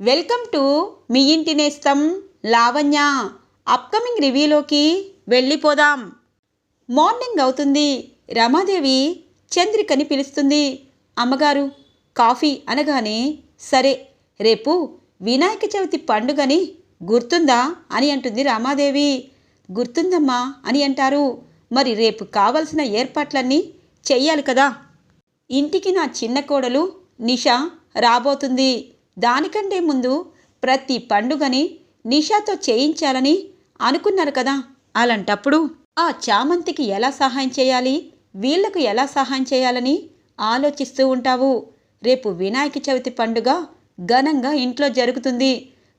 Welcome to me ఇంటి నేస్తం Lavanya. Upcoming రివ్యూలోకి వెళ్ళిపోదాం. మార్నింగ్ అవుతుంది. రమాదేవి చంద్రికని పిలుస్తుంది. అమ్మగారు కాఫీ అనగానే సరే రేపు వినాయక చవితి పండుగని గుర్తుందా అని అంటుంది రామాదేవి. గుర్తుందమ్మా అని అంటారు. మరి రేపు కావలసిన ఏర్పాట్లన్నీ చెయ్యాలి కదా. ఇంటికి నా చిన్న కోడలు నిషా రాబోతుంది. దానికంటే ముందు ప్రతి పండుగని నిషాతో చేయించాలని అనుకున్నారు కదా. అలాంటప్పుడు ఆ చామంతికి ఎలా సహాయం చేయాలి? వీళ్ళకు ఎలా సహాయం చేయాలని ఆలోచిస్తూ ఉంటావు. రేపు వినాయక చవితి పండుగ ఘనంగా ఇంట్లో జరుగుతుంది.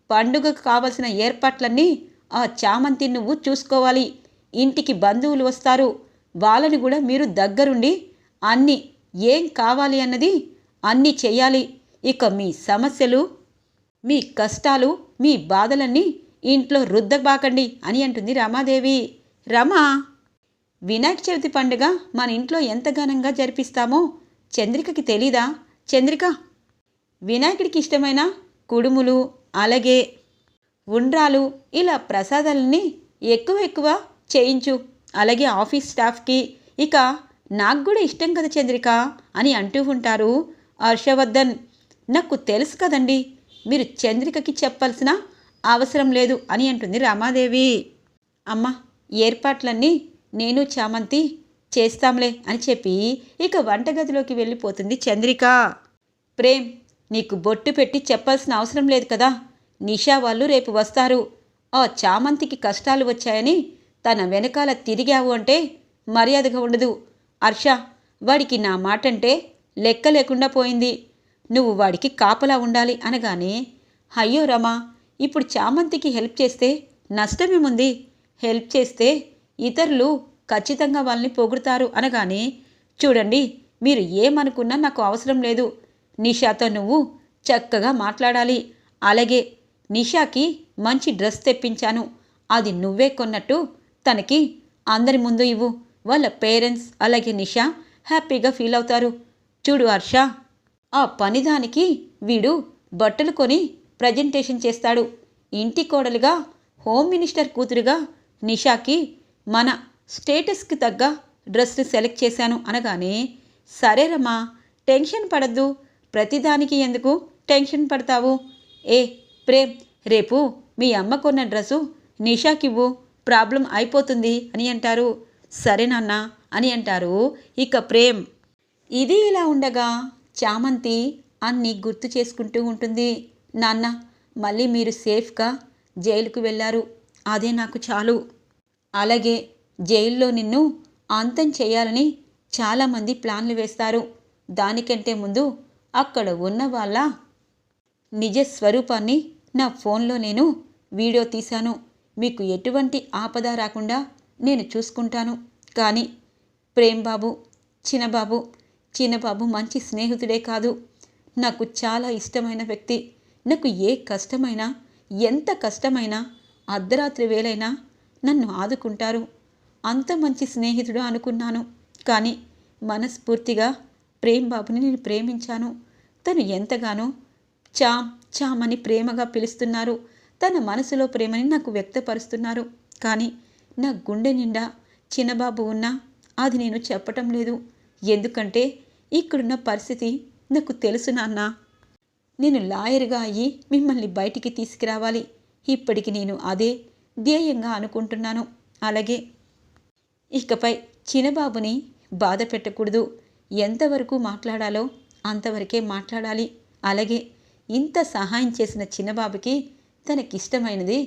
పండుగకు కావలసిన ఏర్పాట్లన్నీ ఆ చామంతి నువ్వు చూసుకోవాలి. ఇంటికి బంధువులు వస్తారు. వాళ్ళని కూడా మీరు దగ్గరుండి అన్నీ ఏం కావాలి అన్నది అన్నీ చెయ్యాలి ఇక మీ సమస్యలు మీ కష్టాలు మీ బాధలన్నీ ఇంట్లో రుద్దబాకండి అని అంటుంది రమాదేవి. రమా వినాయక చవితి పండుగ మన ఇంట్లో ఎంత ఘనంగా జరిపిస్తామో చంద్రికకి తెలీదా? చంద్రిక వినాయకుడికి ఇష్టమైన కుడుములు అలాగే ఉండ్రాలు ఇలా ప్రసాదాలని ఎక్కువ ఎక్కువ చేయించు. అలాగే ఆఫీస్ స్టాఫ్కి ఇక నాకు కూడా ఇష్టం కదా చంద్రిక అని అంటూ ఉంటారు హర్షవర్ధన్. నాకు తెలుసు కదండి. మీరు చంద్రికకి చెప్పాల్సిన అవసరం లేదు అని అంటుంది రామాదేవి. అమ్మ ఏర్పాట్లన్నీ నేను చామంతి చేస్తాంలే అని చెప్పి ఇక వంటగదిలోకి వెళ్ళిపోతుంది చంద్రిక. ప్రేమ్ నీకు బొట్టు పెట్టి చెప్పాల్సిన అవసరం లేదు కదా. నిషా వాళ్ళు రేపు వస్తారు. ఆ చామంతికి కష్టాలు వచ్చాయని తన వెనకాల తిరిగావు అంటే మర్యాదగా ఉండదు. హర్ష వాడికి నా మాట అంటే లెక్క లేకుండా పోయింది. నువ్వు వాడికి కాపలా ఉండాలి అనగానే అయ్యో రమా ఇప్పుడు చామంతికి హెల్ప్ చేస్తే నష్టమేముంది? హెల్ప్ చేస్తే ఇతరులు ఖచ్చితంగా వాళ్ళని పొగుడుతారు అనగానే చూడండి మీరు ఏమనుకున్నా నాకు అవసరం లేదు. నిషాతో నువ్వు చక్కగా మాట్లాడాలి. అలాగే నిషాకి మంచి డ్రెస్ తెప్పించాను. అది నువ్వే కొన్నట్టు తనకి అందరి ముందు ఇవ్వు. వాళ్ళ పేరెంట్స్ అలాగే నిషా హ్యాపీగా ఫీల్ అవుతారు. చూడు హర్ష ఆ పనిదానికి వీడు బట్టలు కొని ప్రజెంటేషన్ చేస్తాడు. ఇంటి కోడలుగా హోమ్ మినిస్టర్ కూతురుగా నిషాకి మన స్టేటస్కి తగ్గ డ్రెస్ని సెలెక్ట్ చేశాను అనగానే సరేరమ్మా టెన్షన్ పడద్దు. ప్రతిదానికి ఎందుకు టెన్షన్ పడతావు? ఏ ప్రేమ్ రేపు మీ అమ్మ కొన్న డ్రెస్సు నిషాకివ్వు. ప్రాబ్లం అయిపోతుంది అని అంటారు. సరే నాన్న అని అంటారు ఇక ప్రేమ్. ఇది ఇలా ఉండగా చామంతి అన్ని గుర్తు చేసుకుంటూ ఉంటుంది. నాన్న మళ్ళీ మీరు సేఫ్గా జైలుకు వెళ్ళారు. అదే నాకు చాలు. అలాగే జైల్లో నిన్ను అంతం చేయాలని చాలామంది ప్లాన్లు వేస్తారు. దానికంటే ముందు అక్కడ ఉన్న వాళ్ళ నిజ స్వరూపాన్ని నా ఫోన్లో నేను వీడియో తీశాను. మీకు ఎటువంటి ఆపద రాకుండా నేను చూసుకుంటాను. కానీ ప్రేమ్ బాబు చిన్నబాబు చిన్నబాబు మంచి స్నేహితుడే కాదు. నాకు చాలా ఇష్టమైన వ్యక్తి. నాకు ఏ కష్టమైనా ఎంత కష్టమైనా అర్ధరాత్రి వేలైనా నన్ను ఆదుకుంటారు. అంత మంచి స్నేహితుడు అనుకున్నాను. కానీ మనస్ఫూర్తిగా ప్రేమ్ బాబుని నేను ప్రేమించాను. తను ఎంతగానో చామ్ చామ్ అని ప్రేమగా పిలుస్తున్నారు. తన మనసులో ప్రేమని నాకు వ్యక్తపరుస్తున్నారు. కానీ నా గుండె నిండా చిన్నబాబు ఉన్నా అది నేను చెప్పటం లేదు. ఎందుకంటే ఇక్కడున్న పరిస్థితి నాకు తెలుసు నాన్న. నేను లాయర్గా అయ్యి మిమ్మల్ని బయటికి తీసుకురావాలి. ఇప్పటికి నేను అదే ధ్యేయంగా అనుకుంటున్నాను. అలాగే ఇకపై చిన్నబాబుని బాధ పెట్టకూడదు. ఎంతవరకు మాట్లాడాలో అంతవరకే మాట్లాడాలి. అలాగే ఇంత సహాయం చేసిన చిన్నబాబుకి తనకిష్టమైనది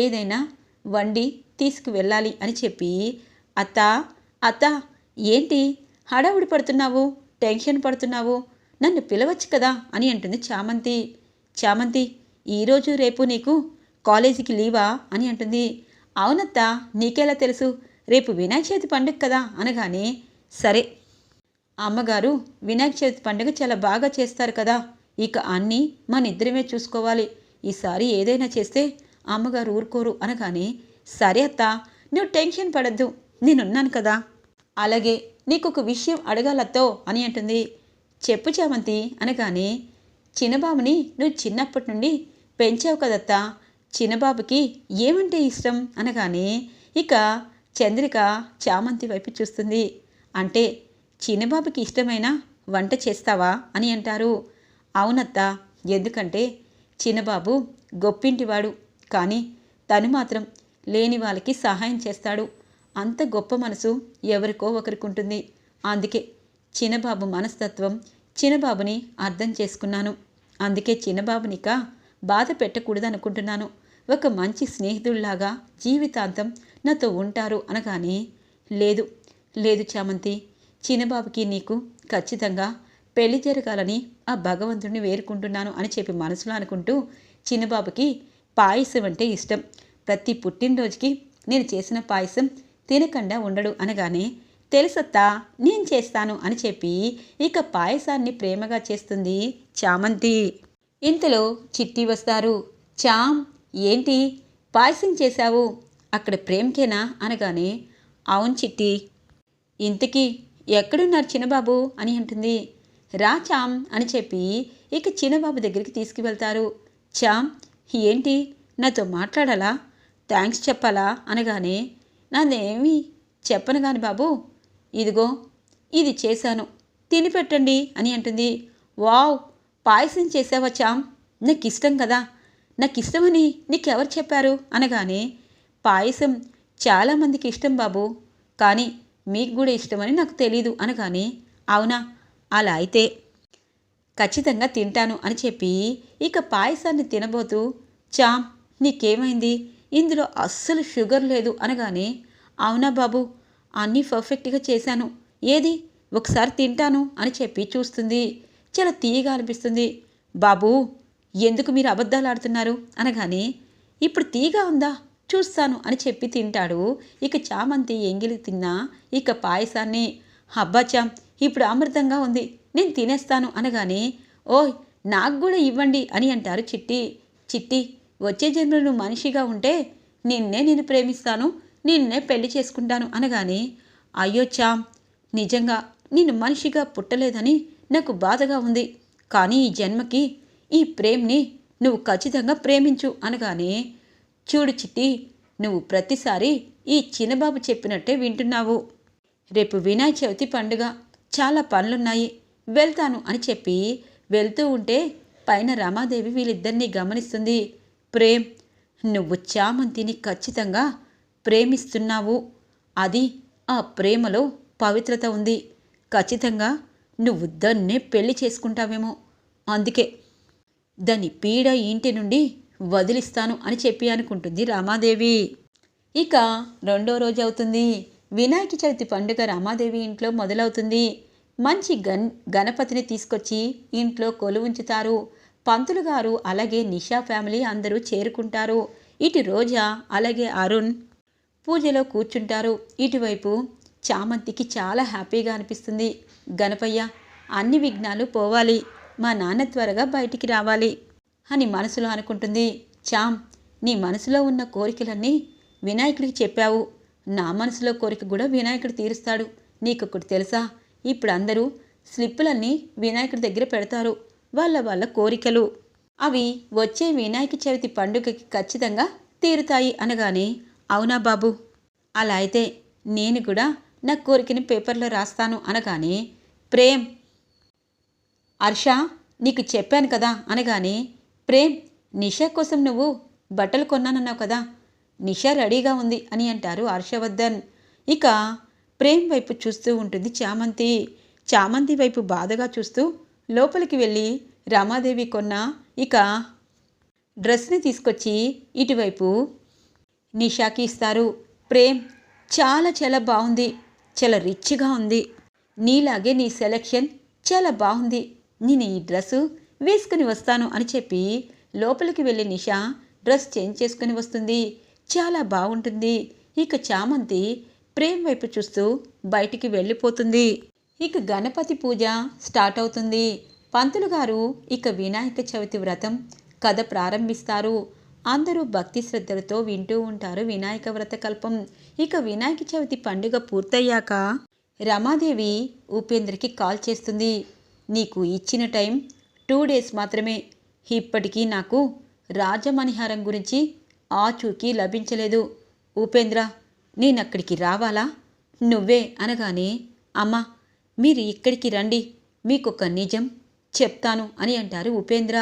ఏదైనా వండి తీసుకువెళ్ళాలి అని చెప్పి అత్త అత్త ఏంటి? హడావుడి పడుతున్నావు? టెన్షన్ పడుతున్నావు? నన్ను పిలవచ్చు కదా? అని అంటుంది చామంతి. చామంతి ఈరోజు రేపు నీకు కాలేజీకి లీవా? అని అంటుంది. అవునత్త నీకెలా తెలుసు? రేపు వినాయక చవితి పండుగ కదా? అనగానే సరే. అమ్మగారు వినాయక చవితి పండుగ చాలా బాగా చేస్తారు కదా? ఇక అన్నీ మన ఇద్దరమే చూసుకోవాలి. ఈసారి ఏదైనా చేస్తే అమ్మగారు ఊరుకోరు అనగానే సరే అత్త నువ్వు టెన్షన్ పడద్దు నేనున్నాను కదా? అలాగే నీకు ఒక విషయం అడగాలతో అని అంటుంది. చెప్పు చామంతి అనగానే చిన్నబాబుని నువ్వు చిన్నప్పటి నుండి పెంచావు కదత్తా చిన్నబాబుకి ఏమంటే ఇష్టం అనగానే ఇక చంద్రిక చామంతి వైపు చూస్తుంది. అంటే చిన్నబాబుకి ఇష్టమైన వంట చేస్తావా అని అంటారు. అవునత్తా ఎందుకంటే చిన్నబాబు గొప్పింటివాడు కానీ తను మాత్రం లేని వాళ్ళకి సహాయం చేస్తాడు. అంత గొప్ప మనసు ఎవరికో ఒకరికి ఉంటుంది అందుకే చిన్నబాబు మనస్తత్వం చిన్నబాబుని అర్థం చేసుకున్నాను. అందుకే చిన్నబాబునిక బాధ పెట్టకూడదు అనుకుంటున్నాను ఒక మంచి స్నేహితుల్లాగా జీవితాంతం నాతో ఉంటారు అనగానే లేదు లేదు చామంతి చిన్నబాబుకి నీకు ఖచ్చితంగా పెళ్ళి జరగాలని ఆ భగవంతుడిని వేరుకుంటున్నాను అని చెప్పి మనసులో అనుకుంటూ చిన్నబాబుకి పాయసం అంటే ఇష్టం. ప్రతి పుట్టినరోజుకి నేను చేసిన పాయసం తినకుండా ఉండడు అనగానే తెలుసత్తా నేను చేస్తాను అని చెప్పి ఇక పాయసాన్ని ప్రేమగా చేస్తుంది చామంతి. ఇంతలో చిట్టి వస్తారు. చామ్ ఏంటి? పాయసం చేశావు? అక్కడ ప్రేమ్కేనా? అనగానే అవును చిట్టి. ఇంతకీ ఎక్కడున్నారు చిన్నబాబు? అని అంటుంది. రా చామ్ అని చెప్పి ఇక చిన్నబాబు దగ్గరికి తీసుకువెళ్తారు. చామ్ ఏంటి? నాతో మాట్లాడాలా? థ్యాంక్స్ చెప్పాలా? అనగానే నాదేమీ చెప్పను కాని బాబు. ఇదిగో ఇది చేశాను. తిని పెట్టండి అని అంటుంది. వావ్ పాయసం చేసావా చామ్ నాకు ఇష్టం కదా. నాకు ఇష్టమని నీకెవరు చెప్పారు? అనగానే పాయసం చాలామందికి ఇష్టం బాబు. కానీ మీకు కూడా ఇష్టమని నాకు తెలీదు అనగానే అవునా? అలా అయితే ఖచ్చితంగా తింటాను అని చెప్పి ఇక పాయసాన్ని తినబోతూ చామ్ నీకేమైంది? ఇందులో అస్సలు షుగర్ లేదు అనగానే అవునా బాబు అన్నీ పర్ఫెక్ట్గా చేశాను. ఏది? ఒకసారి తింటాను అని చెప్పి చూస్తుంది. చాలా తీయగా అనిపిస్తుంది. బాబు ఎందుకు మీరు అబద్ధాలు ఆడుతున్నారు? అనగానే ఇప్పుడు తీగా ఉందా? చూస్తాను అని చెప్పి తింటాడు. ఇక చామంతి ఎంగిలి తిన్నా ఇక పాయసాన్ని. అబ్బా చామ్ ఇప్పుడు అమృతంగా ఉంది. నేను తినేస్తాను అనగానే ఓయ్ నాకు కూడా ఇవ్వండి అని అంటారు చిట్టి. చిట్టి వచ్చే జన్మలో నువ్వు మనిషిగా ఉంటే నిన్నే నేను ప్రేమిస్తాను నిన్నే పెళ్ళి చేసుకుంటాను అనగానే అయ్యో చామ్ నిజంగా నేను మనిషిగా పుట్టలేదని నాకు బాధగా ఉంది. కానీ ఈ జన్మకి ఈ ప్రేమ్ని నువ్వు ఖచ్చితంగా ప్రేమించు అనగానే చూడు చిట్టి నువ్వు ప్రతిసారి ఈ చిన్నబాబు చెప్పినట్టే వింటున్నావు. రేపు వినాయక చవితి పండుగ చాలా పనులున్నాయి వెళ్తాను అని చెప్పి వెళ్తూ ఉంటే పైన రమాదేవి వీళ్ళిద్దరినీ గమనిస్తుంది. ప్రేమ్ నువ్వు చామంతిని ఖచ్చితంగా ప్రేమిస్తున్నావు. అది ఆ ప్రేమలో పవిత్రత ఉంది. ఖచ్చితంగా నువ్వు దాన్నే పెళ్ళి చేసుకుంటావేమో. అందుకే దాని పీడ ఇంటి నుండి వదిలిస్తాను అని చెప్పి అనుకుంటుంది రామాదేవి. ఇక రెండో రోజు అవుతుంది. వినాయక చవితి పండుగ రామాదేవి ఇంట్లో మొదలవుతుంది. మంచి గన్ గణపతిని తీసుకొచ్చి ఇంట్లో కొలువుంచుతారు. పంతులు గారు అలాగే నిషా ఫ్యామిలీ అందరూ చేరుకుంటారు. ఇటు రోజా అలాగే అరుణ్ పూజలో కూర్చుంటారు. ఇటువైపు చామంతికి చాలా హ్యాపీగా అనిపిస్తుంది. గణపయ్య అన్ని విఘ్నాలు పోవాలి. మా నాన్న త్వరగా బయటికి రావాలి అని మనసులో అనుకుంటుంది. చామ్ నీ మనసులో ఉన్న కోరికలన్నీ వినాయకుడికి చెప్పావు. నా మనసులో కోరిక కూడా వినాయకుడు తీరుస్తాడు. నీకొకటి తెలుసా? ఇప్పుడు అందరూ స్లిప్పులన్నీ వినాయకుడి దగ్గర పెడతారు. వాళ్ళ వాళ్ళ కోరికలు. అవి వచ్చే వినాయక చవితి పండుగకి ఖచ్చితంగా తీరుతాయి అనగానే అవునా బాబు? అలా అయితే నేను కూడా నా కోరికని పేపర్లో రాస్తాను అనగానే ప్రేమ్! హర్ష నీకు చెప్పాను కదా అనగానే ప్రేమ్! నిషా కోసం నువ్వు బట్టలు కొన్నానన్నావు కదా నిషా రెడీగా ఉంది అని అంటారు హర్షవర్ధన్. ఇక ప్రేమ్ వైపు చూస్తూ ఉంటుంది చామంతి. చామంతి వైపు బాధగా చూస్తూ లోపలికి వెళ్ళి రమాదేవి కొన్న ఇక డ్రెస్ని తీసుకొచ్చి ఇటువైపు నిషాకి ఇస్తారు. ప్రేమ్ చాలా చాలా బాగుంది చాలా రిచ్గా ఉంది. నీలాగే నీ సెలెక్షన్ చాలా బాగుంది నేను ఈ డ్రెస్సు వేసుకుని వస్తాను అని చెప్పి లోపలికి వెళ్ళి నిషా డ్రెస్ చేంజ్ చేసుకుని వస్తుంది. చాలా బాగుంటుంది ఇక చామంతి ప్రేమ్ వైపు చూస్తూ బయటికి వెళ్ళిపోతుంది. ఇక గణపతి పూజ స్టార్ట్ అవుతుంది. పంతులు గారు ఇక వినాయక చవితి వ్రతం కథ ప్రారంభిస్తారు. అందరూ భక్తి శ్రద్ధలతో వింటూ ఉంటారు వినాయక వ్రత కల్పం. ఇక వినాయక చవితి పండుగ పూర్తయ్యాక రమాదేవి ఉపేంద్రకి కాల్ చేస్తుంది. నీకు ఇచ్చిన టైం టూ డేస్ మాత్రమే. ఇప్పటికీ నాకు రాజమణిహారం గురించి ఆచూకీ లభించలేదు. ఉపేంద్ర నేనక్కడికి రావాలా? నువ్వే అనగానే అమ్మా మీరు ఇక్కడికి రండి మీకొక నిజం చెప్తాను అని అంటారు ఉపేంద్ర.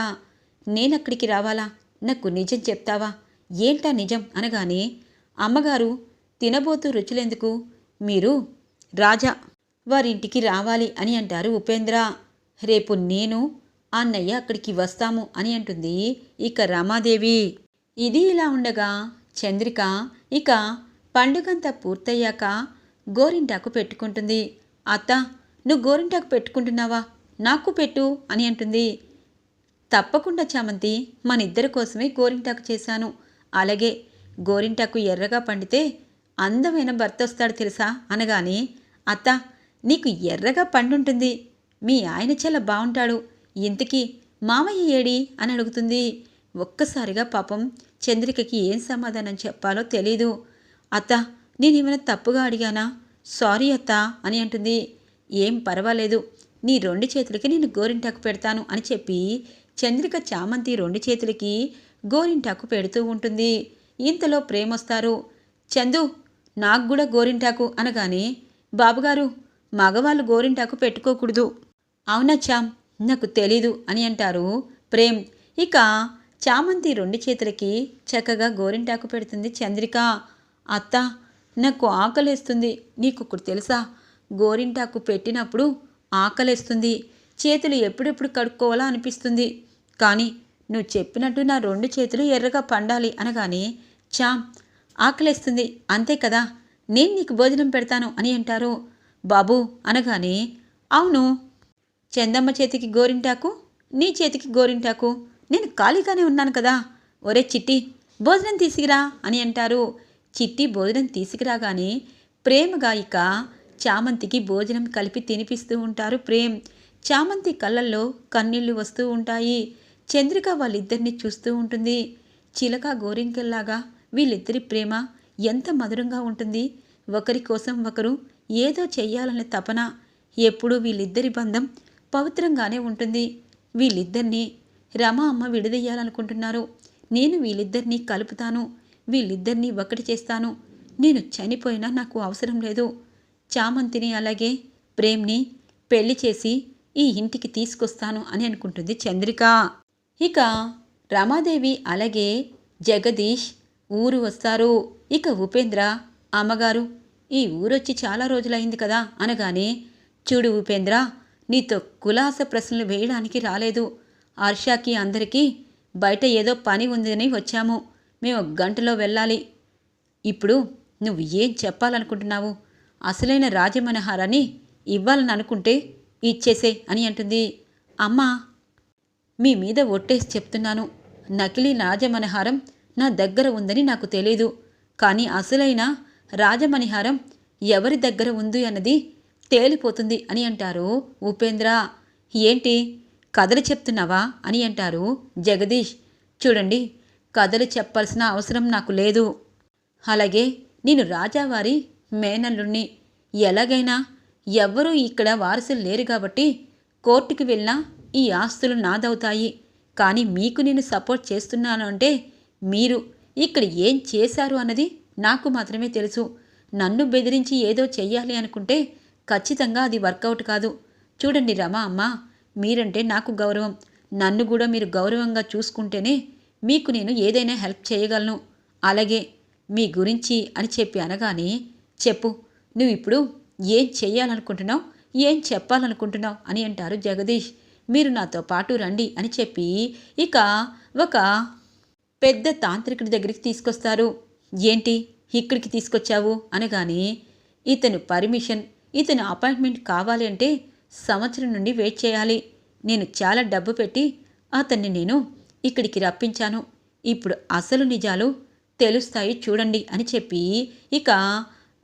నేనక్కడికి రావాలా? నాకు నిజం చెప్తావా? ఏంటా నిజం అనగానే అమ్మగారు తినబోతూ రుచులెందుకు మీరు రాజా వారింటికి రావాలి అని అంటారు ఉపేంద్ర. రేపు నేను అన్నయ్య అక్కడికి వస్తాము అని అంటుంది ఇక రమాదేవి. ఇది ఇలా ఉండగా చంద్రిక ఇక పండుగంతా పూర్తయ్యాక గోరింటాకు పెట్టుకుంటుంది. అత్త నువ్వు గోరింటాకు పెట్టుకుంటున్నావా? నాకు పెట్టు అని అంటుంది. తప్పకుండా చామంతి మన ఇద్దరి కోసమే గోరింటాకు చేశాను. అలాగే గోరింటాకు ఎర్రగా పండితే అందమైన భర్త వస్తాడు తెలుసా? అనగానే అత్త నీకు ఎర్రగా పండుంటుంది. మీ ఆయన చాలా బాగుంటాడు ఇంతకీ మామయ్య ఏడి? అని అడుగుతుంది. ఒక్కసారిగా పాపం చంద్రికకి ఏం సమాధానం చెప్పాలో తెలీదు. అత్త నేనేమైనా తప్పుగా అడిగానా? సారీ అత్త అని అంటుంది. ఏం పర్వాలేదు. నీ రెండు చేతులకి నేను గోరింటాకు పెడతాను అని చెప్పి చంద్రిక చామంతి రెండు చేతులకి గోరింటాకు పెడుతూ ఉంటుంది. ఇంతలో ప్రేమొస్తారు. చందు నాకు కూడా గోరింటాకు అనగానే బాబుగారు మగవాళ్ళు గోరింటాకు పెట్టుకోకూడదు. అవునా చామ్ నాకు తెలీదు అని అంటారు ప్రేమ్. ఇక చామంతి రెండు చేతులకి చక్కగా గోరింటాకు పెడుతుంది చంద్రిక. అత్త నాకు ఆకలేస్తుంది. నీకు తెలుసా? గోరింటాకు పెట్టినప్పుడు ఆకలేస్తుంది. చేతులు ఎప్పుడెప్పుడు కడుక్కోవాలా అనిపిస్తుంది. కానీ నువ్వు చెప్పినట్టు నా రెండు చేతులు ఎర్రగా పండాలి అనగానే చామ్ ఆకలేస్తుంది. అంతే కదా? నేను నీకు భోజనం పెడతాను అని అంటారు. బాబు అనగానే అవును. చందమ్మ చేతికి గోరింటాకు నీ చేతికి గోరింటాకు. నేను ఖాళీగానే ఉన్నాను కదా? ఒరే చిట్టి భోజనం తీసుకురా అని అంటారు. చిట్టి భోజనం తీసుకురాగానే ప్రేమగా ఇక చామంతికి భోజనం కలిపి తినిపిస్తూ ఉంటారు ప్రేమ్. చామంతి కళ్ళల్లో కన్నీళ్ళు వస్తూ ఉంటాయి. చంద్రిక వాళ్ళిద్దరిని చూస్తూ ఉంటుంది. చిలక గోరింకల్లాగా వీళ్ళిద్దరి ప్రేమ ఎంత మధురంగా ఉంటుంది. ఒకరి కోసం ఒకరు ఏదో చెయ్యాలనే తపన. ఎప్పుడూ వీళ్ళిద్దరి బంధం పవిత్రంగానే ఉంటుంది. వీళ్ళిద్దరినీ రమ అమ్మ విడదీయాలనుకుంటున్నారు. నేను వీళ్ళిద్దరినీ కలుపుతాను. వీళ్ళిద్దరినీ ఒకటి చేస్తాను. నేను చనిపోయినా నాకు అవసరం లేదు. చామంతిని అలాగే ప్రేమ్ని పెళ్ళి చేసి ఈ ఇంటికి తీసుకొస్తాను అని అనుకుంటుంది చంద్రిక. ఇక రమాదేవి అలాగే జగదీష్ ఊరు వస్తారు. ఇక ఉపేంద్ర అమ్మగారు ఈ ఊరొచ్చి చాలా రోజులైంది కదా అనగానే చూడు ఉపేంద్ర నీతో కులాస ప్రశ్నలు వేయడానికి రాలేదు. హర్షాకి అందరికీ బయట ఏదో పని ఉందని వచ్చాము. మేము గంటలో వెళ్ళాలి. ఇప్పుడు నువ్వు ఏం చెప్పాలనుకుంటున్నావు? అసలైన రాజమనహారాన్ని ఇవ్వాలని అనుకుంటే ఇచ్చేసే అని అంటుంది. అమ్మా మీ మీద ఒట్టేసి చెప్తున్నాను. నకిలీ రాజమనహారం నా దగ్గర ఉందని నాకు తెలియదు కానీ అసలైన రాజమణిహారం ఎవరి దగ్గర ఉంది అన్నది తేలిపోతుంది అని అంటారు ఉపేంద్ర. ఏంటి? కథలు చెప్తున్నావా? అని అంటారు జగదీష్. చూడండి కథలు చెప్పాల్సిన అవసరం నాకు లేదు. అలాగే నేను రాజావారి మేనల్లుణ్ణి. ఎలాగైనా ఎవ్వరూ ఇక్కడ వారసులు లేరు కాబట్టి కోర్టుకి వెళ్ళినా ఈ ఆస్తులు నాదవుతాయి. కానీ మీకు నేను సపోర్ట్ చేస్తున్నాను అంటే మీరు ఇక్కడ ఏం చేశారు అన్నది నాకు మాత్రమే తెలుసు. నన్ను బెదిరించి ఏదో చెయ్యాలి అనుకుంటే ఖచ్చితంగా అది వర్కౌట్ కాదు. చూడండి రమ అమ్మ మీరంటే నాకు గౌరవం. నన్ను కూడా మీరు గౌరవంగా చూసుకుంటేనే మీకు నేను ఏదైనా హెల్ప్ చేయగలను. అలాగే మీ గురించి అని చెప్పి అనగానే చెప్పు. నువ్వు ఇప్పుడు ఏం చేయాలనుకుంటున్నావు ఏం చెప్పాలనుకుంటున్నావు? అని అంటారు జగదీష్. మీరు నాతో పాటు రండి అని చెప్పి ఇక ఒక పెద్ద తాంత్రికుడి దగ్గరికి తీసుకొస్తారు. ఏంటి? ఇక్కడికి తీసుకొచ్చావు? అనగానే ఇతను పర్మిషన్ ఇతను అపాయింట్మెంట్ కావాలి అంటే సంవత్సరం నుండి వెయిట్ చేయాలి. నేను చాలా డబ్బు పెట్టి అతన్ని నేను ఇక్కడికి రప్పించాను. ఇప్పుడు అసలు నిజాలు తెలుస్తాయి చూడండి అని చెప్పి ఇక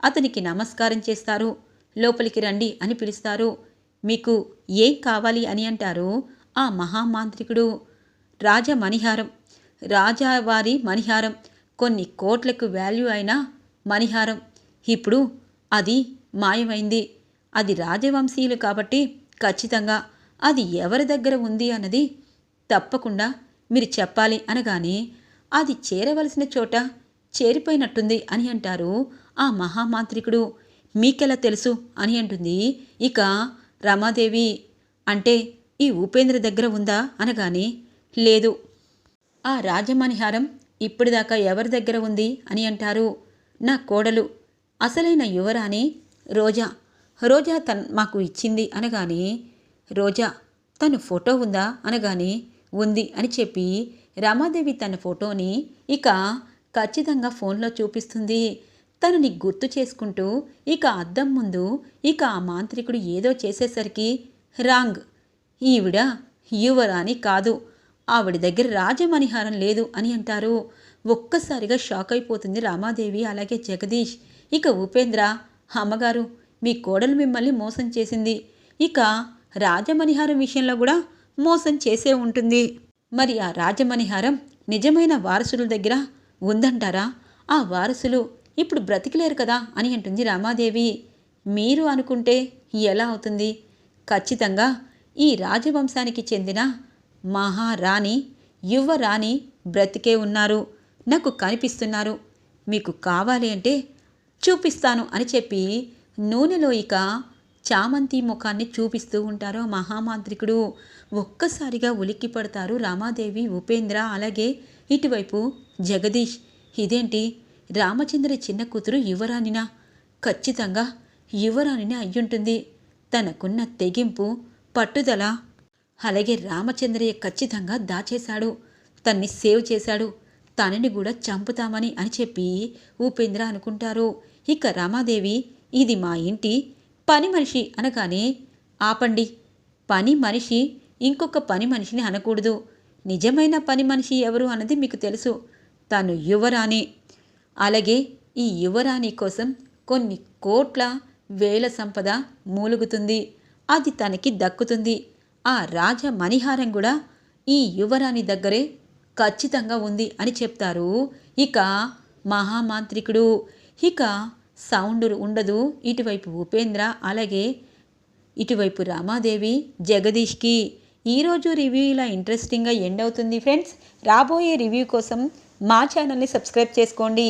అతనికి నమస్కారం చేస్తారు. లోపలికి రండి అని పిలుస్తారు. మీకు ఏం కావాలి అని అంటారు? ఆ మహామాంత్రికుడు. రాజ మణిహారం. రాజావారి మణిహారం. కొన్ని కోట్లకు వాల్యూ అయిన మణిహారం. ఇప్పుడు అది మాయమైంది. అది రాజవంశీయులు కాబట్టి ఖచ్చితంగా అది ఎవరి దగ్గర ఉంది అన్నది తప్పకుండా మీరు చెప్పాలి అనగానే అది చేరవలసిన చోట చేరిపోయినట్టుంది అని అంటారు ఆ మహామాంత్రికుడు మీకెలా తెలుసు? అని అంటుంది. ఇక రమాదేవి అంటే ఈ ఉపేంద్ర దగ్గర ఉందా? అనగానే లేదు. ఆ రాజమణిహారం ఇప్పటిదాకా ఎవరి దగ్గర ఉంది? అని అంటారు. నా కోడలు అసలైన యువరాణి రోజా. రోజా తన్ మాకు ఇచ్చింది. అనగానే రోజా తను ఫోటో ఉందా? అనగానే ఉంది అని చెప్పి రమాదేవి తన ఫోటోని ఇక ఖచ్చితంగా ఫోన్లో చూపిస్తుంది. తనని గుర్తు చేసుకుంటూ ఇక అద్దం ముందు ఇక ఆ మాంత్రికుడు ఏదో చేసేసరికి రాంగ్. ఈవిడ యువరాణి కాదు. ఆవిడ దగ్గర రాజమణిహారం లేదు అని అంటారు. ఒక్కసారిగా షాక్ అయిపోతుంది రామాదేవి అలాగే జగదీష్. ఇక ఉపేంద్ర అమ్మగారు మీ కోడలు మిమ్మల్ని మోసం చేసింది. ఇక రాజమణిహారం విషయంలో కూడా మోసం చేసే ఉంటుంది. మరి ఆ రాజమణిహారం నిజమైన వారసుల దగ్గర ఉందంటారా? ఆ వారసులు ఇప్పుడు బ్రతికిలేరు కదా అని అంటుంది రామాదేవి. మీరు అనుకుంటే ఎలా అవుతుంది? ఖచ్చితంగా ఈ రాజవంశానికి చెందిన మహారాణి యువరాణి బ్రతికే ఉన్నారు. నాకు కనిపిస్తున్నారు. మీకు కావాలి అంటే చూపిస్తాను అని చెప్పి నూనెలో ఇక చామంతి ముఖాన్ని చూపిస్తూ ఉంటారు మహామాంత్రికుడు. ఒక్కసారిగా ఉలిక్కి పడతారు రామాదేవి ఉపేంద్ర అలాగే ఇటువైపు జగదీష్. ఇదేంటి? రామచంద్ర చిన్న కూతురు యువరాణినా? ఖచ్చితంగా యువరాణిని అయ్యుంటుంది. తనకున్న తెగింపు పట్టుదల. అలాగే రామచంద్రయ్య ఖచ్చితంగా దాచేశాడు. తన్ని సేవ్ చేశాడు. తనని కూడా చంపుతామని అని చెప్పి ఉపేంద్ర అనుకుంటారు. ఇక రామాదేవి ఇది మా ఇంటి పని మనిషి అనగానే ఆపండి. పని మనిషి ఇంకొక పని మనిషిని అనకూడదు. నిజమైన పని మనిషి ఎవరు అన్నది మీకు తెలుసు. తను యువరాణి. అలాగే ఈ యువరాణి కోసం కొన్ని కోట్ల వేల సంపద మూలుగుతుంది. అది తనకి దక్కుతుంది. ఆ రాజ మణిహారం కూడా ఈ యువరాణి దగ్గరే ఖచ్చితంగా ఉంది అని చెప్తారు. ఇక మహామాంత్రికుడు. ఇక సౌండ్ ఉండదు. ఇటువైపు ఉపేంద్ర అలాగే ఇటువైపు రామాదేవి జగదీష్కి. ఈరోజు రివ్యూ ఇలా ఇంట్రెస్టింగ్గా ఎండ్ అవుతుంది ఫ్రెండ్స్. రాబోయే రివ్యూ కోసం మా ఛానల్ని సబ్స్క్రైబ్ చేసుకోండి.